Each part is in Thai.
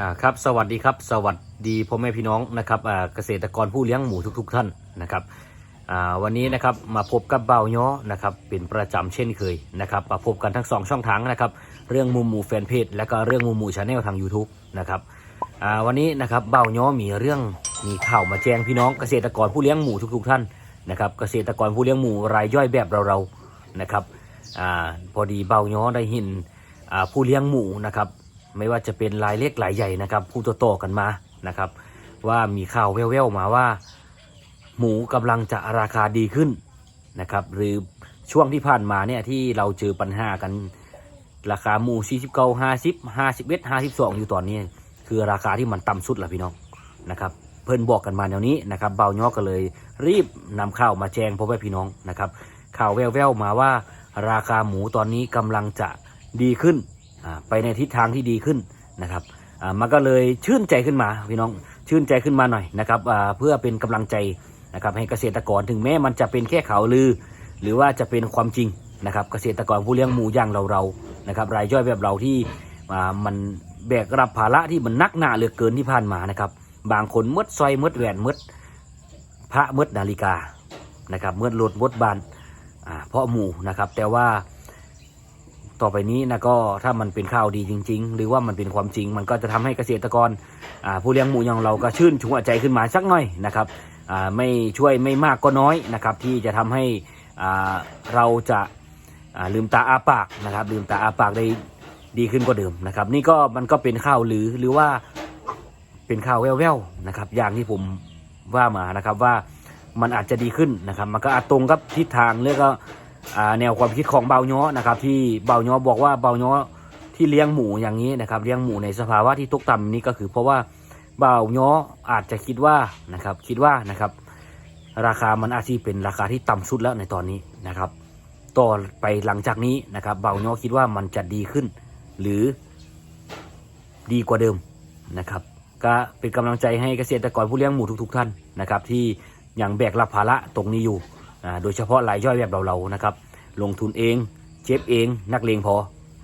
อ่าครับสวัสดีครับสวัสดีพ่อแม่พี่น้องนะครับอ่าเกษตรกรผู้เลี้ยงหมูทุก ๆ ท่านนะครับอ่าวันนี้นะครับมาพบกับเบาย้อนะครับเป็นประจำเช่นเคยนะครับมาพบกันทั้งสองช่องทางนะครับเรื่องมุมหมูแฟนเพจและก็เรื่องมุมหมูชาแนลทาง YouTube นะครับอ่าวันนี้นะครับเบาย้อมีเรื่องมีข่าวมาแจ้งพี่น้องเกษตรกรผู้เลี้ยงหมูทุก ๆ ท่านนะครับเกษตรกรผู้เลี้ยงหมูรายย่อยแบบเราๆนะครับอาพอดีเบาย้อได้เห็นอ่าผู้เลี้ยงหมูนะครับ ไม่ว่าจะเป็นรายเล็กรายใหญ่นะครับผู้โตๆกันมานะครับ ว่ามีข่าวแว่วๆมาว่า หมูกำลังจะราคาดีขึ้นนะครับ หรือช่วงที่ผ่านมาเนี่ยที่เราเจอปัญหากันราคาหมู49 50 51 52 อยู่ตอนนี้ คือราคาที่มันต่ำสุดละพี่น้องนะครับเพิ่นบอกกันมาแนวนี้นะครับเบาย่อก็เลยรีบนำข่าวมาแจ้งพ่อแม่พี่น้องนะครับข่าวแว่วๆมาว่าราคาหมูตอนนี้กำลังจะดีขึ้น ไปในทิศทางที่ดีขึ้นนะครับมันก็เลยชื่นใจขึ้นมาพี่น้องชื่นใจขึ้นมาหน่อยนะครับเพื่อเป็นกำลังใจนะครับให้เกษตรกรถึงแม้มันจะเป็นแค่ข่าวลือ หรือว่าจะเป็นความจริงนะครับเกษตรกรผู้เลี้ยงหมูอย่างเราเราๆนะครับรายย่อยแบบเราที่มันแบกรับภาระที่มันนักหนาเหลือเกินที่ผ่านมานะครับบางคนมดซอยมดแหวนมดพระมดนาฬิกานะครับมดรถมดบานเพราะหมูนะครับแต่ว่า ต่อไปนี้นะก็ถ้ามันเป็นข่าวดีจริง ๆ หรือว่ามันเป็นความจริง มันก็จะทำให้เกษตรกรผู้เลี้ยงหมูอย่างเราก็ชื่นชมใจขึ้นมาสักหน่อยนะครับไม่ช่วยไม่มากก็น้อยนะครับ ที่จะทำให้เราจะาลืมตาอาปากนะครับ ลืมตาอาปากได้ดีขึ้นกว่าเดิมนะครับ นี่ก็มันก็เป็นข่าวหรือหรือว่าเป็นข่าวแว่วๆนะครับ อย่างที่ผมว่ามานะครับว่ามันอาจจะดีขึ้นนะครับ มันก็อาจตรงกับทิศทางเรื่องก็ แนวความคิดของเบาย้อนะครับ ที่เบาย้อบอกว่าเบาย้อที่เลี้ยงหมูอย่างนี้นะครับเลี้ยงหมูในสภาวะที่ตกต่ำนี้ก็คือ เพราะว่าเบาย้ออาจจะคิดว่านะครับคิดว่านะครับราคามันอาจจะเป็นราคาที่ต่ำสุดแล้วในตอนนี้นะครับต่อไปหลังจากนี้นะครับเบาย้อคิดว่ามันจะดีขึ้น หรือดีกว่าเดิมนะครับก็เป็นกำลังใจให้เกษตรกรผู้เลี้ยงหมูทุกๆ ท่านนะครับที่ยังแบกรับภาระตรงนี้อยู่ โดยเฉพาะรายย่อยแบบเราๆนะครับ ลงทุนเองเจ็บเอง นักเลงพอ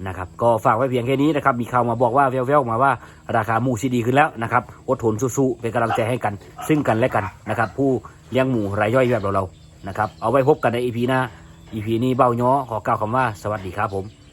นะครับก็ฝากไว้เพียงแค่นี้นะครับมีข่าวมาบอกว่าแว่วๆมาว่าราคาหมูซีดีขึ้นแล้วนะครับอดทนสู้ๆเป็นกำลังใจให้กัน ซึ่งกันและกันนะครับ ผู้เลี้ยงหมูรายย่อยแบบเราๆนะครับเอาไว้พบกันในอีพีหน้าอีพีนี้เบ้าย้อขอกล่าวคำว่าสวัสดีครับผม